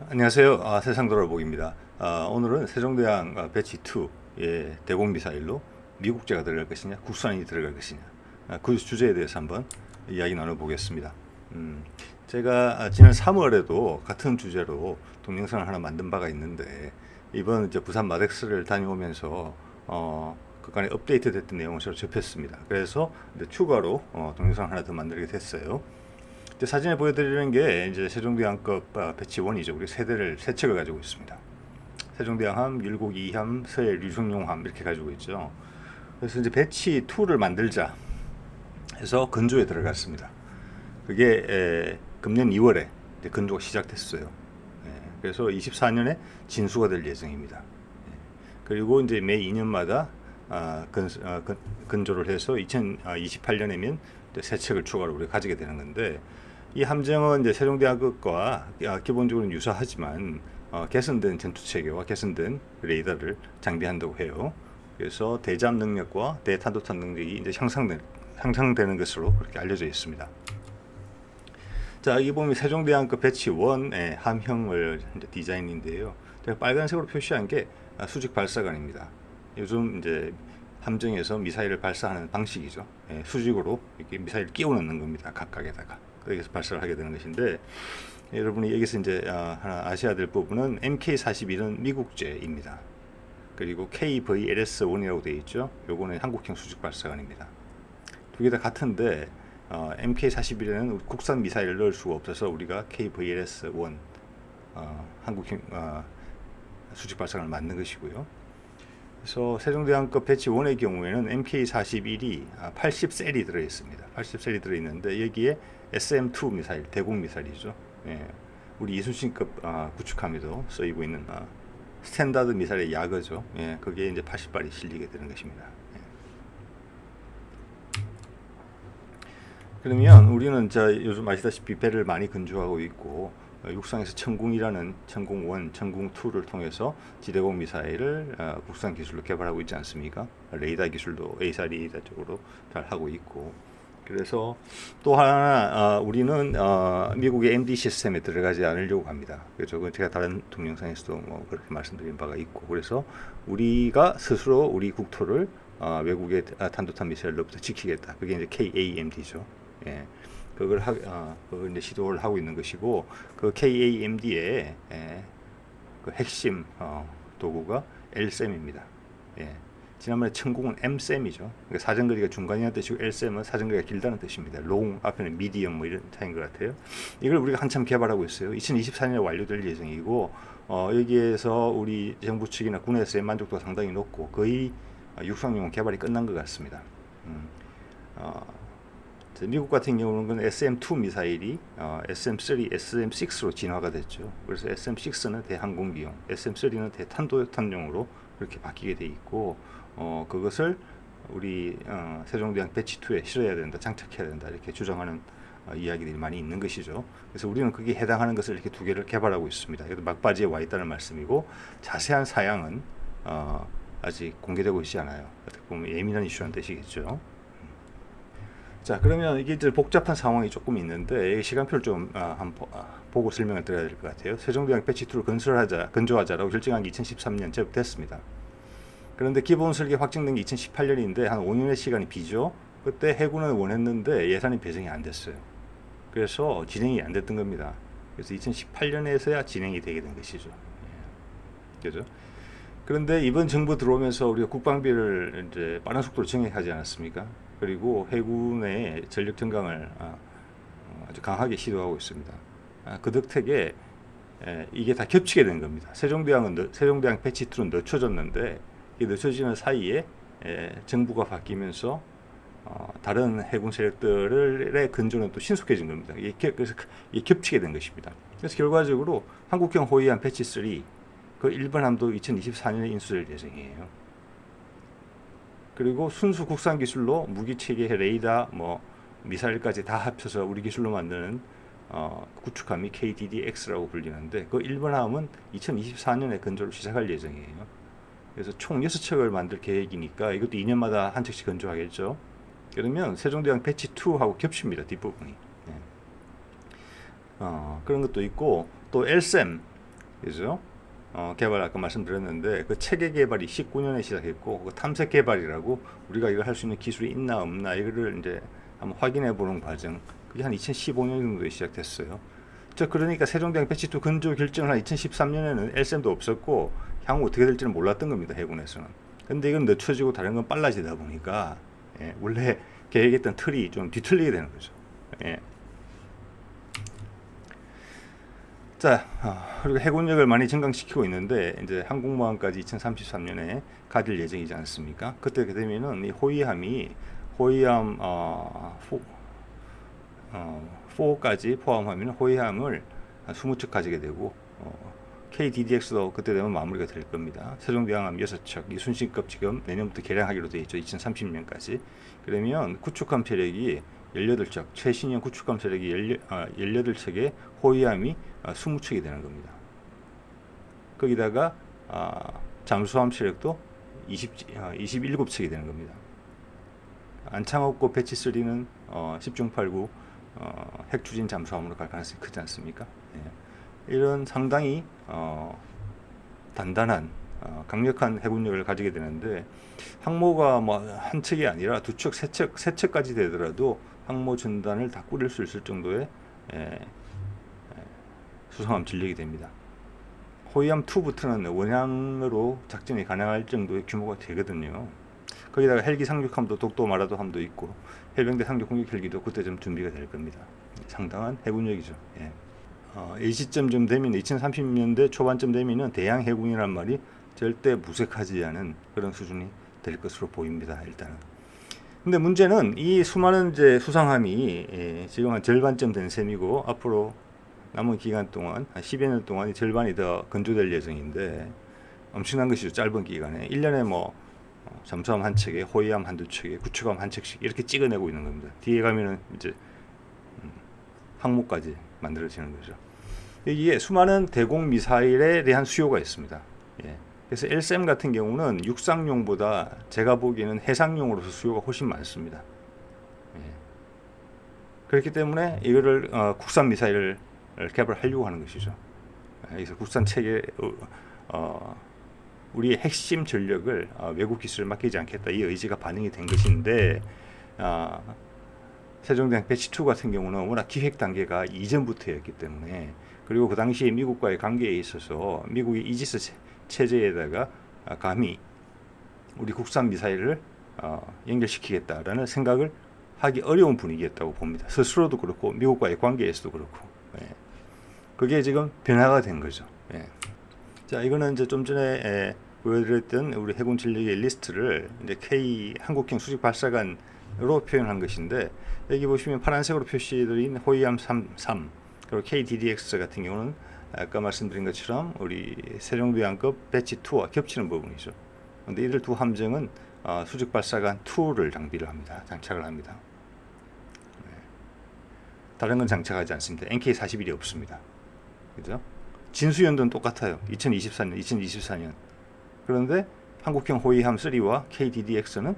안녕하세요. 아, 세상 돌아보기입니다. 아, 오늘은 세종대왕 아, 배치 2의 대공 미사일로 미국제가 들어갈 것이냐, 국산이 들어갈 것이냐, 아, 그 주제에 대해서 한번 이야기 나눠보겠습니다. 음, 제가 아, 지난 3월에도 같은 주제로 동영상을 하나 만든 바가 있는데 이번 이제 부산 마덱스를 다녀오면서 어, 그간에 업데이트됐던 내용을 접했습니다. 그래서 추가로 어, 동영상 하나 더 만들게 됐어요. 사진에 보여드리는 게 이제 세종대왕급 아, 배치 1이죠. 우리 세대를 세 척을 가지고 있습니다. 세종대왕함, 율곡 2함, 서해 류승용함 이렇게 가지고 있죠. 그래서 이제 배치 2를 만들자 해서 근조에 들어갔습니다. 그게 에, 금년 2월에 이제 근조가 시작됐어요. 예, 그래서 24년에 진수가 될 예정입니다. 예, 그리고 이제 매 2년마다 아, 근, 아, 근, 근조를 해서 2028년에면 세 척을 추가로 우리가 가지게 되는 건데 이 함정은 이제 세종대왕급과 아, 기본적으로 유사하지만 어, 개선된 전투 체계와 개선된 레이더를 장비한다고 해요. 그래서 대잠 능력과 대탄도탄 능력이 이제 향상된 향상되는 것으로 그렇게 알려져 있습니다. 자, 이 보면 세종대왕급 배치 1의 함형을 디자인인데요. 제가 빨간색으로 표시한 게 아, 수직 발사관입니다. 요즘 이제 함정에서 미사일을 발사하는 방식이죠. 예, 수직으로 이렇게 미사일을 끼워 넣는 겁니다. 각각에다가. 여기서 발사를 하게 되는 것인데 여러분이 여기서 이제 아, 하나 아셔야 될 부분은 MK41은 미국제입니다. 그리고 KVLS1이라고 되어 있죠. 요거는 한국형 수직 발사관입니다. 두 개 다 같은데 어, MK41에는 국산 미사일을 넣을 수가 없어서 우리가 KVLS1 어, 한국형 어, 수직 발사관을 만든 것이고요. 그래서 세종대왕급 배치 1의 경우에는 MK41이 80셀이 들어 있습니다. 80셀이 들어 있는데 여기에 SM2 미사일, 대공 미사일이죠. 예, 우리 이순신급 아, 구축함에도 쓰이고 있는 아, 스탠다드 미사일의 야거죠. 예, 그게 이제 80발이 실리게 되는 것입니다. 예. 그러면 우리는 자 요즘 아시다시피 배를 많이 근조하고 있고 어, 육상에서 천궁이라는 천궁 1, 천궁 2를 통해서 지대공 미사일을 어, 국산 기술로 개발하고 있지 않습니까? 레이더 기술도 A사 레이더 쪽으로 잘 하고 있고 그래서 또 하나 어, 우리는 어, 미국의 MD 시스템에 들어가지 않으려고 합니다. 그 제가 다른 동영상에서도 뭐 그렇게 말씀드린 바가 있고 그래서 우리가 스스로 우리 국토를 어, 외국의 탄도탄 미사일로부터 지키겠다. 그게 이제 KAMD죠. 예. 그걸 하, 어, 그걸 이제 시도를 하고 있는 것이고 그 KAMD의 예, 그 핵심 어, 도구가 LSM입니다. 예. 지난번에 천공은 M셈이죠. 그러니까 사정거리가 중간이라는 뜻이고 L셈은 사정거리가 길다는 뜻입니다. 롱 앞에는 미디엄 뭐 이런 차이인 것 같아요. 이걸 우리가 한참 개발하고 있어요. 2024년에 완료될 예정이고 어, 여기에서 우리 정부 측이나 군에서의 만족도가 상당히 높고 거의 육상용 개발이 끝난 것 같습니다. 음, 어, 미국 같은 경우는 그 SM2 미사일이 어, SM3, SM6로 진화가 됐죠. 그래서 SM6는 대항공기용, SM3는 대탄도탄용으로 그렇게 바뀌게 돼 있고 어, 그것을 우리 어, 세종대왕 배치 2에 실어야 된다, 장착해야 된다 이렇게 주장하는 어, 이야기들이 많이 있는 것이죠. 그래서 우리는 그게 해당하는 것을 이렇게 두 개를 개발하고 있습니다. 이것도 막바지에 와 있다는 말씀이고 자세한 사양은 어, 아직 공개되고 있지 않아요. 어떻게 보면 예민한 이슈라는 뜻이겠죠. 자 그러면 이게 이제 복잡한 상황이 조금 있는데 시간표를 좀 아, 한번 아, 보고 설명을 드려야 될 것 같아요. 세종대왕 배치 2를 건설하자, 건조하자라고 결정한 게 2013년 제법됐습니다. 그런데 기본 설계 확정된 게 2018년인데 한 5년의 시간이 비죠. 그때 해군은 원했는데 예산이 배정이 안 됐어요. 그래서 진행이 안 됐던 겁니다. 그래서 2018년에서야 진행이 되게 된 것이죠. 예. 그죠? 그런데 이번 정부 들어오면서 우리가 국방비를 이제 빠른 속도로 증액하지 않았습니까? 그리고 해군의 전력 증강을 아, 어, 아주 강하게 시도하고 있습니다. 아, 그 덕택에 이게 다 겹치게 된 겁니다. 세종대왕은 세종대왕 배치 2는 늦춰졌는데 이 늦춰지는 사이에 정부가 바뀌면서 어, 다른 해군 세력들의 근조는 또 신속해진 겁니다. 이게, 그래서 이게 겹치게 된 것입니다. 그래서 결과적으로 한국형 호위함 배치 3, 그 일본 함도 2024년에 인수될 예정이에요. 그리고 순수 국산 기술로 무기 체계, 레이더, 뭐 미사일까지 다 합쳐서 우리 기술로 만드는 어, 구축함이 KDDX라고 불리는데 그 일본 함은 2024년에 건조를 시작할 예정이에요. 그래서 총 6척을 만들 계획이니까 이것도 2년마다 한 척씩 건조하겠죠. 그러면 세종대왕 배치 2하고 겹칩니다. 뒷부분이. 네. 어, 그런 것도 있고 또 LSM 그죠? 어, 개발 아까 말씀드렸는데 그 체계 개발이 19년에 시작했고 그 탐색 개발이라고 우리가 이걸 할 수 있는 기술이 있나 없나 이거를 이제 한번 확인해 보는 과정 그게 한 2015년 정도에 시작됐어요. 저 그러니까 세종대왕 배치2 건조 결정을 한 2013년에는 LSM도 없었고 향후 어떻게 될지는 몰랐던 겁니다 해군에서는. 근데 이건 늦춰지고 다른 건 빨라지다 보니까 예, 원래 계획했던 틀이 좀 뒤틀리게 되는 거죠. 예. 자, 어, 해군력을 많이 증강시키고 있는데 이제 항공모함까지 2033년에 가질 예정이지 않습니까? 그때 되면은 이 호위함이 호위함 어, 4, 어, 4까지 포함하면 호위함을 20척 가지게 되고 어, KDDX도 그때 되면 마무리가 될 겁니다. 세종대왕함 6척, 이 순신급 지금 내년부터 개량하기로 되어 있죠. 2030년까지. 그러면 구축함 체력이 18척, 최신형 구축함 체력이 18, 아, 18척에 호위함이 아, 20척이 되는 겁니다. 거기다가 아, 잠수함 체력도 20, 아, 27척이 되는 겁니다. 안창없고 배치 3는 어, 10중 8구 어, 핵추진 잠수함으로 갈 가능성이 크지 않습니까? 예. 이런 상당히 어, 단단한 어, 강력한 해군력을 가지게 되는데 항모가 뭐 한 척이 아니라 두 척, 세 척, 세 척까지 되더라도 항모 전단을 다 꾸릴 수 있을 정도의 에, 에, 수상함 전력이 됩니다. 호위함 2부터는 원양으로 작전이 가능할 정도의 규모가 되거든요. 거기다가 헬기 상륙함도 독도 마라도함도 있고 해병대 상륙 공격 헬기도 그때쯤 준비가 될 겁니다. 상당한 해군력이죠. 예. 어, 이 시점쯤 되면 2030년대 초반쯤 되면은 대양 해군이란 말이 절대 무색하지 않은 그런 수준이 될 것으로 보입니다. 일단은. 근데 문제는 이 수많은 이제 수상함이 예, 지금 한 절반쯤 된 셈이고 앞으로 남은 기간 동안 한 10여 년 동안 이 절반이 더 건조될 예정인데 엄청난 것이죠. 짧은 기간에 1년에 뭐 어, 잠수함 한 척에 호위함 한두 척에 구축함 한 척씩 이렇게 찍어내고 있는 겁니다. 뒤에 가면은 이제 음, 항모까지 만들어지는 거죠. 여기에 수많은 대공 미사일에 대한 수요가 있습니다. 예. 그래서 LSM 같은 경우는 육상용보다 제가 보기에는 해상용으로서 수요가 훨씬 많습니다. 예. 그렇기 때문에 이거를 어, 국산 미사일을 개발하려고 하는 것이죠. 예, 그래서 국산 체계 어, 어, 우리의 핵심 전력을 어, 외국 기술에 맡기지 않겠다 이 의지가 반영이 된 것인데 어, 세종대왕 배치 2 같은 경우는 워낙 기획 단계가 이전부터였기 때문에 그리고 그 당시에 미국과의 관계에 있어서 미국의 이지스 체- 체제에다가 아, 감히 우리 국산 미사일을 어, 연결시키겠다라는 생각을 하기 어려운 분위기였다고 봅니다. 스스로도 그렇고 미국과의 관계에서도 그렇고 예. 그게 지금 변화가 된 거죠. 예. 자 이거는 이제 좀 전에 에, 보여드렸던 우리 해군 전력의 리스트를 이제 K 한국형 수직 발사관으로 표현한 것인데 여기 보시면 파란색으로 표시드린 호위함 3, 3 그리고 KDDX 같은 경우는 아까 말씀드린 것처럼 우리 세종대왕급 배치 2와 겹치는 부분이죠. 근데 이들 두 함정은 어, 수직 발사관 2를 장비를 합니다. 장착을 합니다. 네. 다른 건 장착하지 않습니다. NK41이 없습니다. 그죠? 진수연도는 똑같아요. 2024년, 2024년. 그런데 한국형 호위함 3와 KDDX는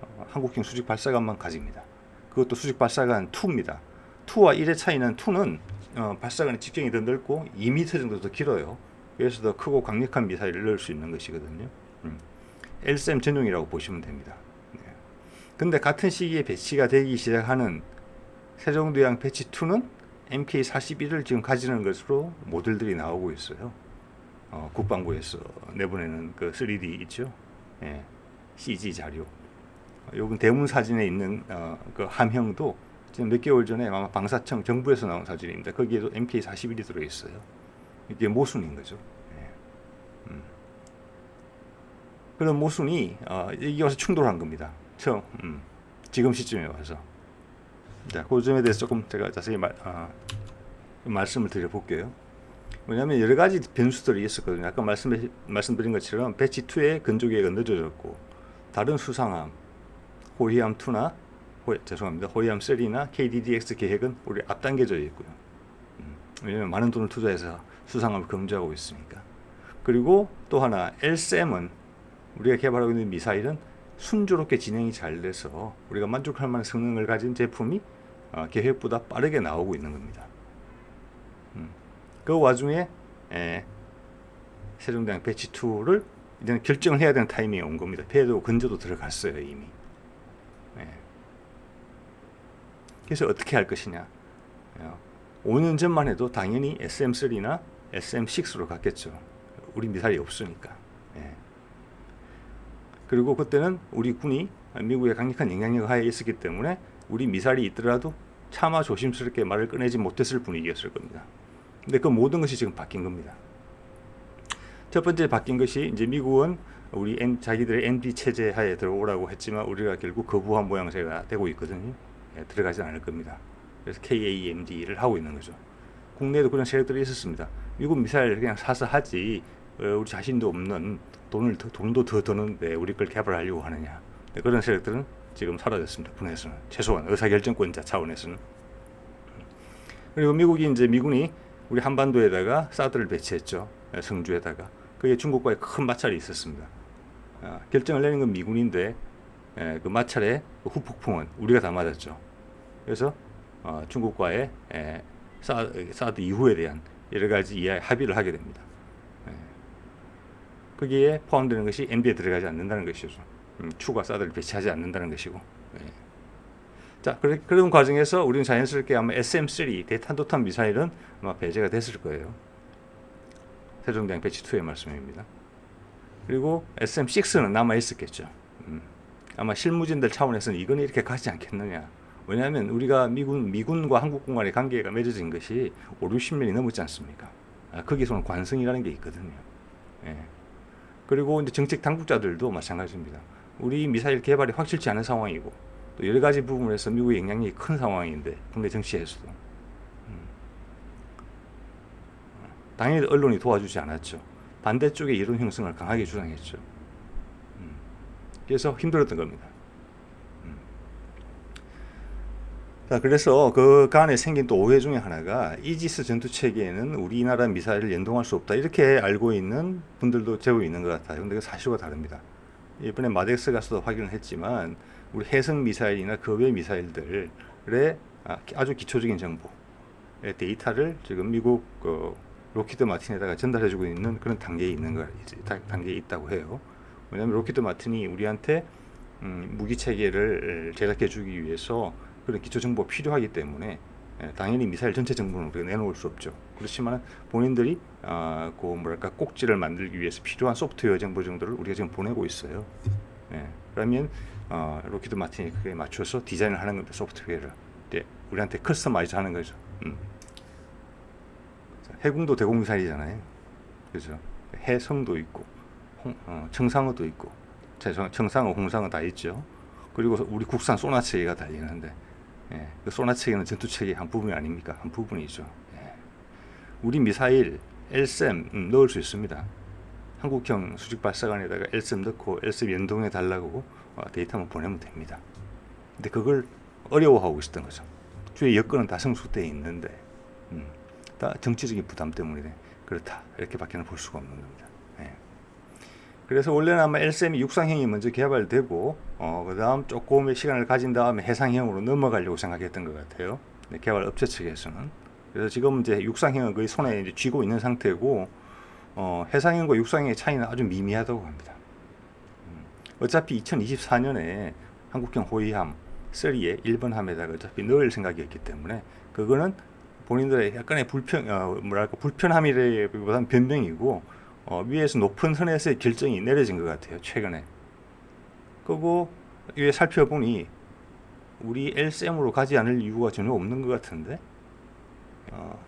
어, 한국형 수직 발사관만 가집니다. 그것도 수직 발사관 2입니다. 2와 1의 차이는 2는 어, 발사관의 직경이 더 넓고 2m 정도 더 길어요. 그래서 더 크고 강력한 미사일을 넣을 수 있는 것이거든요. 음. LSM 전용이라고 보시면 됩니다. 네. 근데 같은 시기에 배치가 되기 시작하는 세종대왕 배치 2는 MK41을 지금 가지는 것으로 모델들이 나오고 있어요. 어, 국방부에서 내보내는 그 3D 있죠. 예, CG 자료. 어, 요건 대문 사진에 있는 어, 그 함형도 지금 몇 개월 전에 아마 방사청 정부에서 나온 사진입니다. 거기에도 MK41이 들어 있어요. 이게 모순인 거죠. 예. 음. 그런 모순이 어, 여기 와서 충돌한 겁니다. 처음 음, 지금 시점에 와서. 자, 그 점에 대해서 조금 제가 자세히 말, 어, 말씀을 드려볼게요. 왜냐하면 여러 가지 변수들이 있었거든요. 아까 말씀, 말씀드린 것처럼 배치 2의 건조 계획은 늦어졌고 다른 수상함, 호위함 2나 호, 죄송합니다. 호위함 3나 KDDX 계획은 우리 앞당겨져 있고요. 음, 왜냐하면 많은 돈을 투자해서 수상함을 검증하고 있으니까. 그리고 또 하나 LSM은 우리가 개발하고 있는 미사일은 순조롭게 진행이 잘 돼서 우리가 만족할 만한 성능을 가진 제품이 어, 계획보다 빠르게 나오고 있는 겁니다. 음. 그 와중에 에, 세종대왕 배치 2를 이제는 결정을 해야 되는 타이밍이 온 겁니다. 폐도 근저도 들어갔어요 이미. 예. 그래서 어떻게 할 것이냐. 어, 5년 전만 해도 당연히 SM3나 SM6로 갔겠죠. 우리 미사일이 없으니까. 예. 그리고 그때는 우리 군이 미국의 강력한 영향력 하에 있었기 때문에 우리 미사일이 있더라도 차마 조심스럽게 말을 꺼내지 못했을 분위기였을 겁니다. 근데 그 모든 것이 지금 바뀐 겁니다. 첫 번째 바뀐 것이 이제 미국은 우리 N, 자기들의 NB 체제 하에 들어오라고 했지만 우리가 결국 거부한 모양새가 되고 있거든요. 예, 들어가지 않을 겁니다. 그래서 KAMD를 하고 있는 거죠. 국내에도 그런 세력들이 있었습니다. 미국 미사일 그냥 사서 하지 어, 우리 자신도 없는 돈을 더, 돈도 더 드는데 우리 걸 개발하려고 하느냐 네, 그런 세력들은 지금 사라졌습니다. 분에서는 최소한 의사결정권자 차원에서는 그리고 미국이 이제 미군이 우리 한반도에다가 사드를 배치했죠. 예, 성주에다가 그게 중국과의 큰 마찰이 있었습니다. 아, 결정을 내는 건 미군인데 예, 그 마찰의 그 후폭풍은 우리가 다 맞았죠. 그래서 어, 중국과의 에, 사, 사드 이후에 대한 여러 가지 이해 합의를 하게 됩니다. 예. 거기에 포함되는 것이 MB에 들어가지 않는다는 것이죠. 음, 추가 사드를 배치하지 않는다는 것이고. 예. 자, 그래, 그런 과정에서 우리는 자연스럽게 아마 SM3 대탄도탄 미사일은 아마 배제가 됐을 거예요. 세종대왕 배치 2의 말씀입니다. 그리고 SM6는 남아 있었겠죠. 음. 아마 실무진들 차원에서는 이건 이렇게 가지 않겠느냐. 왜냐하면 우리가 미군 미군과 한국군 간의 관계가 맺어진 것이 5, 60년이 넘었지 않습니까? 아, 거기서는 관성이라는 게 있거든요. 예. 그리고 이제 정책 당국자들도 마찬가지입니다. 우리 미사일 개발이 확실치 않은 상황이고 또 여러 가지 부분에서 미국의 영향력이 큰 상황인데 국내 정치에서도 음. 당연히 언론이 도와주지 않았죠. 반대쪽의 이론 형성을 강하게 주장했죠. 음. 그래서 힘들었던 겁니다. 음. 자, 그래서 그 간에 생긴 또 오해 중에 하나가 이지스 전투 체계에는 우리나라 미사일을 연동할 수 없다 이렇게 알고 있는 분들도 제법 있는 것 같아요. 근데 그 사실과 다릅니다. 이번에 마덱스 가서도 확인을 했지만 우리 해성 미사일이나 그 외 미사일들의 아, 아주 기초적인 정보 데이터를 지금 미국 그 로키드 마틴에다가 전달해주고 있는 그런 단계에 있는 거 단계에 있다고 해요. 왜냐하면 로키드 마틴이 우리한테 음, 무기 체계를 제작해주기 위해서 그런 기초 정보가 필요하기 때문에 예, 당연히 미사일 전체 정보는 우리가 내놓을 수 없죠. 그렇지만 본인들이 아, 그 뭐랄까 꼭지를 만들기 위해서 필요한 소프트웨어 정보 정도를 우리가 지금 보내고 있어요. 예, 그러면 어, 로키드 마틴이 그에 맞춰서 디자인을 하는 겁니다. 소프트웨어를. 네, 우리한테 커스터마이즈 하는 거죠. 음. 자, 해군도 대공미사일이잖아요. 그죠? 해성도 있고, 홍, 어, 청상어도 있고, 청- 청상어, 홍상어 다 있죠. 그리고 우리 국산 소나 체계가 달리는데, 예, 그 소나 체계는 전투 체계 한 부분이 아닙니까? 한 부분이죠. 예. 우리 미사일 LSM 음, 넣을 수 있습니다. 한국형 수직 발사관에다가 LSM 넣고 LSM 연동해 달라고 어, 데이터만 보내면 됩니다. 근데 그걸 어려워하고 있었던 거죠. 주의 여건은 다 성숙되어 있는데 음, 다 정치적인 부담 때문에 그렇다 이렇게밖에는 볼 수가 없는 겁니다. 예. 그래서 원래는 아마 LSM이 육상형이 먼저 개발되고 어, 그 다음 조금의 시간을 가진 다음에 해상형으로 넘어가려고 생각했던 것 같아요. 네, 개발 업체 측에서는 그래서 지금 이제 육상형은 거의 손에 이제 쥐고 있는 상태고 어, 해상형과 육상형의 차이는 아주 미미하다고 합니다. 음, 어차피 2024년에 한국형 호위함 3에 1번 함에다가 어차피 넣을 생각이었기 때문에 그거는 본인들의 약간의 불편 어, 뭐랄까 불편함이라기보다는 변명이고 어, 위에서 높은 선에서의 결정이 내려진 것 같아요 최근에. 그리고 위에 살펴보니 우리 LSM으로 가지 않을 이유가 전혀 없는 것 같은데 어,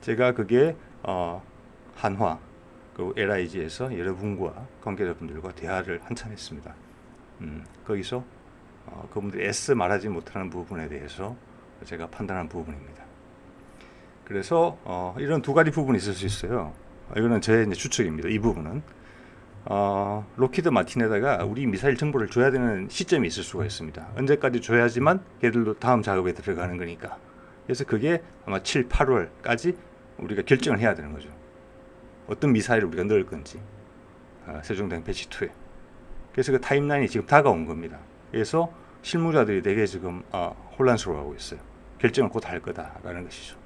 제가 그게 어, 한화 그 LIG에서 여러분과 관계자분들과 대화를 한참 했습니다. 음, 거기서 어, 그분들이 S 말하지 못하는 부분에 대해서 제가 판단한 부분입니다. 그래서 어, 이런 두 가지 부분이 있을 수 있어요. 이거는 제 이제 추측입니다. 이 부분은 어, 로키드 마틴에다가 우리 미사일 정보를 줘야 되는 시점이 있을 수가 있습니다. 언제까지 줘야지만 걔들도 다음 작업에 들어가는 거니까. 그래서 그게 아마 7, 8월까지 우리가 결정을 해야 되는 거죠. 어떤 미사일을 우리가 넣을 건지 아, 세종대왕 배치 2에. 그래서 그 타임라인이 지금 다가온 겁니다. 그래서 실무자들이 되게 지금 아, 혼란스러워하고 있어요. 결정을 곧 할 거다라는 것이죠.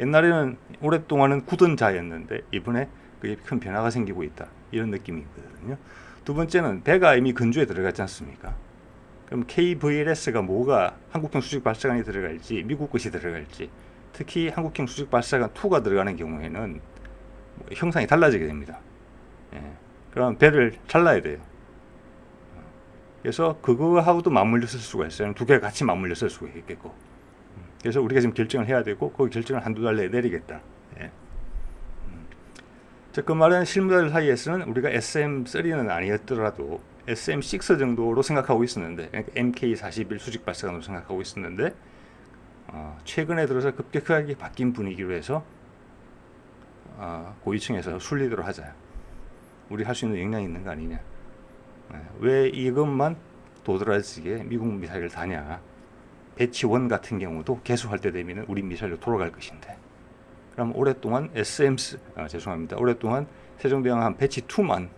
옛날에는 오랫동안은 굳은 자였는데 이번에 그게 큰 변화가 생기고 있다. 이런 느낌이거든요. 두 번째는 배가 이미 근조에 들어갔지 않습니까? 그럼 KVLS가 뭐가 한국형 수직 발사관이 들어갈지 미국 것이 들어갈지 특히 한국형 수직 발사관 2가 들어가는 경우에는 뭐 형상이 달라지게 됩니다. 예. 그럼 배를 잘라야 돼요. 그래서 그거하고도 맞물려 쓸 수가 있어요. 두 개가 같이 맞물려 쓸 수가 있겠고. 그래서 우리가 지금 결정을 해야 되고 그 결정을 한두 달 내에 내리겠다. 예. 음. 즉, 그 말은 실무자들 사이에서는 우리가 SM3는 아니었더라도 SM6 정도로 생각하고 있었는데 그러니까 MK41 수직 발사관으로 생각하고 있었는데 어, 최근에 들어서 급격하게 바뀐 분위기로 해서 어, 고위층에서 순리대로 하자. 우리 할 수 있는 역량이 있는 거 아니냐. 예, 왜 이것만 도드라지게 미국 미사일을 다냐. 배치 원 같은 경우도 개수할 때 되면 우리 미사일로 돌아갈 것인데. 그럼 오랫동안 SM 아, 죄송합니다. 오랫동안 세종대왕 배치 2만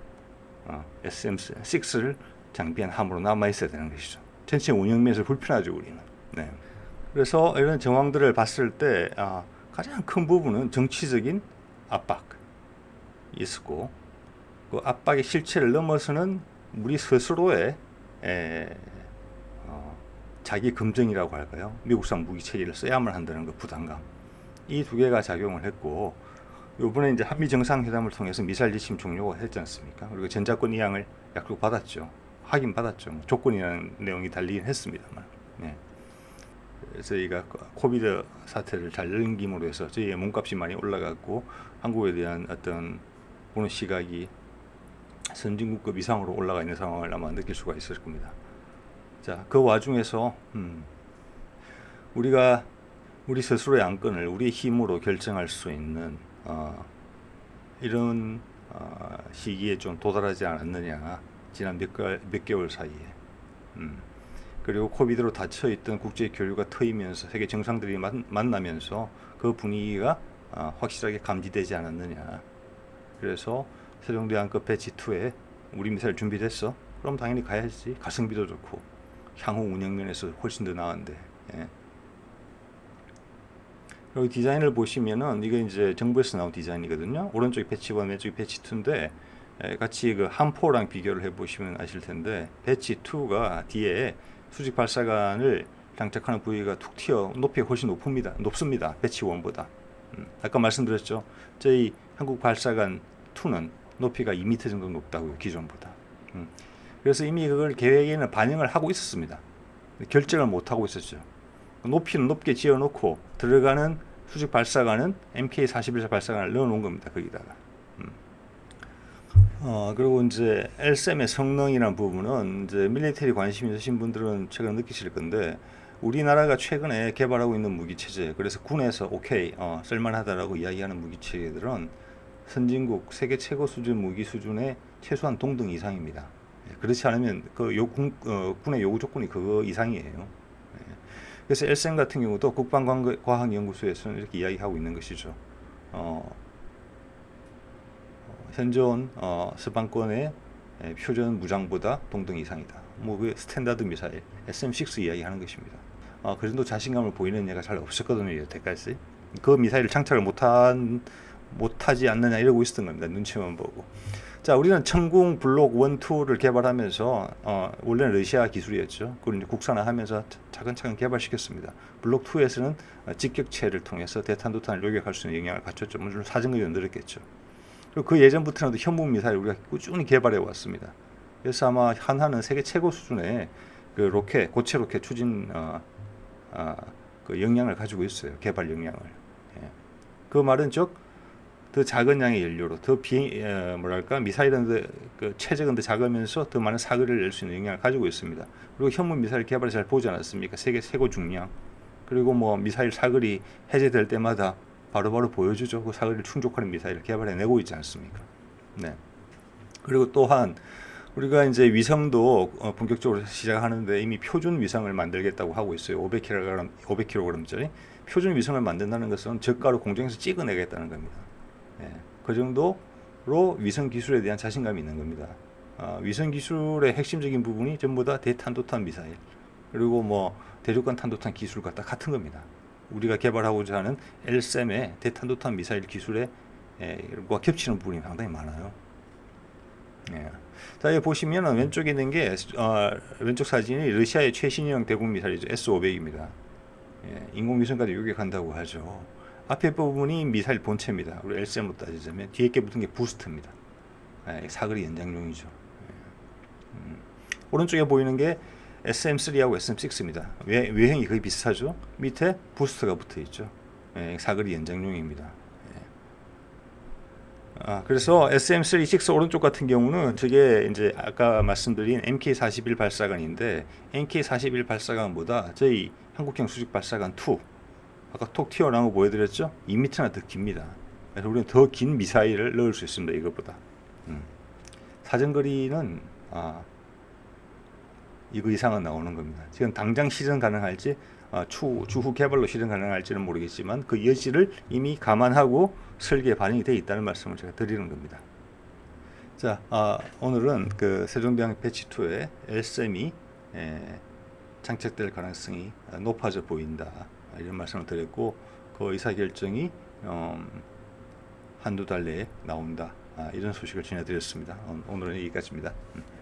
어, SM6를 장비한 함으로 남아 있어야 되는 것이죠. 전체 운영 면에서 불편하죠 우리는. 네. 그래서 이런 정황들을 봤을 때 아, 가장 큰 부분은 정치적인 압박 있었고 그 압박의 실체를 넘어서는 우리 스스로의 에, 어, 자기 검증이라고 할까요? 미국산 무기 체계를 써야만 한다는 그 부담감 이 두 개가 작용을 했고 이번에 이제 한미 정상회담을 통해서 미사일 지침 종료가 했지 않습니까? 그리고 전자권 이양을 약속 받았죠. 확인 받았죠. 조건이라는 내용이 달리긴 했습니다만. 네. 저희가 코비드 사태를 잘 넘김으로 해서 저희의 몸값이 많이 올라갔고 한국에 대한 어떤 보는 시각이 선진국급 이상으로 올라가 있는 상황을 아마 느낄 수가 있을 겁니다. 자, 그 와중에서 음, 우리가 우리 스스로의 안건을 우리 힘으로 결정할 수 있는 어, 이런 어, 시기에 좀 도달하지 않았느냐 지난 몇, 가, 몇 개월 사이에. 음, 그리고 코비드로 닫혀 있던 국제 교류가 트이면서 세계 정상들이 만, 만나면서 그 분위기가 어, 확실하게 감지되지 않았느냐. 그래서 세종대왕급 배치 2에 우리 미사일 준비됐어? 그럼 당연히 가야지. 가성비도 좋고 향후 운영면에서 훨씬 더 나은데 예. 여기 디자인을 보시면은 이게 이제 정부에서 나온 디자인이거든요. 오른쪽이 배치 1, 왼쪽이 배치 2인데 에, 같이 그 한포랑 비교를 해 보시면 아실 텐데 배치 2가 뒤에 수직 발사관을 장착하는 부위가 툭 튀어 높이가 훨씬 높습니다. 높습니다. 배치 1보다. 음, 아까 말씀드렸죠. 저희 한국 발사관 2는 높이가 2m 정도 높다고요. 기존보다. 음, 그래서 이미 그걸 계획에는 반영을 하고 있었습니다. 결정을 못 하고 있었죠. 높이는 높게 지어놓고 들어가는 수직 발사관은 MK41 발사관을 넣어놓은 겁니다. 거기다가. 음. 어, 그리고 이제 LSM의 성능이라는 부분은 이제 밀리터리 관심 있으신 분들은 최근 느끼실 건데 우리나라가 최근에 개발하고 있는 무기 체제 그래서 군에서 오케이 어, 쓸만하다라고 이야기하는 무기 체계들은 선진국 세계 최고 수준 무기 수준의 최소한 동등 이상입니다. 예, 그렇지 않으면 그 요, 군, 어, 군의 요구 조건이 그거 이상이에요. 그래서 엘센 같은 경우도 국방과학연구소에서는 이렇게 이야기하고 있는 것이죠. 어, 현존 어, 서방권의 에, 표준 무장보다 동등 이상이다. 뭐 그 스탠다드 미사일 SM6 이야기하는 것입니다. 어, 그 정도 자신감을 보이는 얘가 잘 없었거든요 여태까지. 그 미사일을 장착을 못한 못하지 않느냐 이러고 있었던 겁니다. 눈치만 보고. 자, 우리는 천궁 블록 1, 2를 개발하면서 어, 원래는 러시아 기술이었죠. 그걸 이제 국산화하면서 차근차근 개발시켰습니다. 블록 2에서는 어, 직격체를 통해서 대탄도탄을 요격할 수 있는 영향을 갖췄죠. 물론 사정거리 늘었겠죠. 그리고 그 예전부터라도 현무 미사일 우리가 꾸준히 개발해 왔습니다. 그래서 아마 한하는 세계 최고 수준의 그 로켓, 고체 로켓 추진 어, 어, 그 역량을 가지고 있어요. 개발 역량을. 예. 그 말은 즉 더 작은 양의 연료로 더 비행 에, 뭐랄까 미사일은 그 체적은 더 작으면서 더 많은 사거리를 낼 수 있는 역량을 가지고 있습니다. 그리고 현무 미사일 개발을 잘 보지 않았습니까? 세계 최고 중량. 그리고 뭐 미사일 사거리 해제될 때마다 바로바로 보여주죠. 그 사거리를 충족하는 미사일을 개발해내고 있지 않습니까? 네. 그리고 또한 우리가 이제 위성도 어, 본격적으로 시작하는데 이미 표준 위성을 만들겠다고 하고 있어요. 500kg, 500kg짜리 표준 위성을 만든다는 것은 저가로 공장에서 찍어내겠다는 겁니다. 예, 그 정도로 위성 기술에 대한 자신감이 있는 겁니다. 어, 위성 기술의 핵심적인 부분이 전부 다 대탄도탄 미사일 그리고 뭐 대륙간 탄도탄 기술과 다 같은 겁니다. 우리가 개발하고자 하는 LSM의 대탄도탄 미사일 기술의 예, 과 겹치는 부분이 상당히 많아요. 예. 자, 여기 보시면은 왼쪽에 있는 게 어, 왼쪽 사진이 러시아의 최신형 대공 미사일이죠. S500입니다. 예, 인공위성까지 요격한다고 하죠. 앞에 부분이 미사일 본체입니다. 우리 LCM으로 따지자면 뒤에 게 붙은 게 부스트입니다. 예, 사거리 연장용이죠. 예. 음. 오른쪽에 보이는 게 SM3하고 SM6입니다. 외, 외형이 거의 비슷하죠. 밑에 부스트가 붙어 있죠. 예, 사거리 연장용입니다. 예. 아, 그래서 SM36 오른쪽 같은 경우는 저게 이제 아까 말씀드린 MK41 발사관인데 MK41 발사관보다 저희 한국형 수직 발사관 2 아까 톡 튀어나온 거 보여드렸죠? 2m나 더 깁니다. 그래서 우리는 더 긴 미사일을 넣을 수 있습니다. 이것보다. 음. 사정거리는 아, 이거 이상은 나오는 겁니다. 지금 당장 실현 가능할지 아, 추, 추후 개발로 실현 가능할지는 모르겠지만 그 여지를 이미 감안하고 설계에 반영이 되어 있다는 말씀을 제가 드리는 겁니다. 자, 아, 오늘은 그 세종대왕 배치 2의 LSM이 에, 장착될 가능성이 높아져 보인다 이런 말씀을 드렸고 그 의사 결정이 음, 한두 달 내에 나온다 아, 이런 소식을 전해드렸습니다. 어, 오늘은 여기까지입니다. 음.